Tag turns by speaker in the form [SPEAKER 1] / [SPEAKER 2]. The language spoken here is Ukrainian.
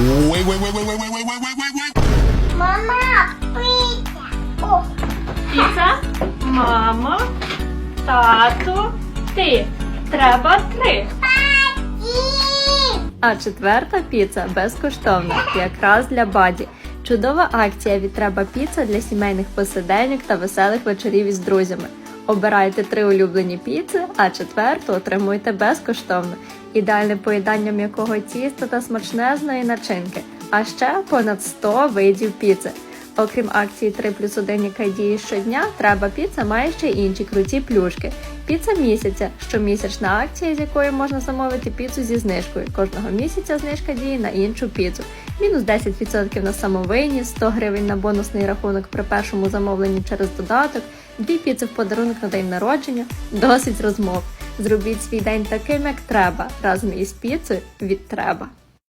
[SPEAKER 1] Wait, wait, wait, wait, wait, wait, wait, wait, wait, wait, wait.
[SPEAKER 2] Мама, пицца. О,
[SPEAKER 3] Піца, мама, тато, ти. Треба три.
[SPEAKER 4] А четверта піца безкоштовна, якраз для баді. Чудова акція від Треба Піца для сімейних посиденьок та веселих вечорів із друзями. Обирайте три улюблені піци, а четверту отримуйте безкоштовно. Ідеальне поєднання м'якого тіста та смачнезної начинки, а ще понад 100 видів піци. Окрім акції 3 плюс 1, яка діє щодня, треба піца має ще й інші круті плюшки. Піца місяця щомісячна акція, з якої можна замовити піцу зі знижкою. Кожного місяця знижка діє на іншу піцу. Мінус 10% на самовині, 100 гривень на бонусний рахунок при першому замовленні через додаток, дві піци в подарунок на день народження, досить розмов. Зробіть свій день таким, як треба, разом із піцею від треба.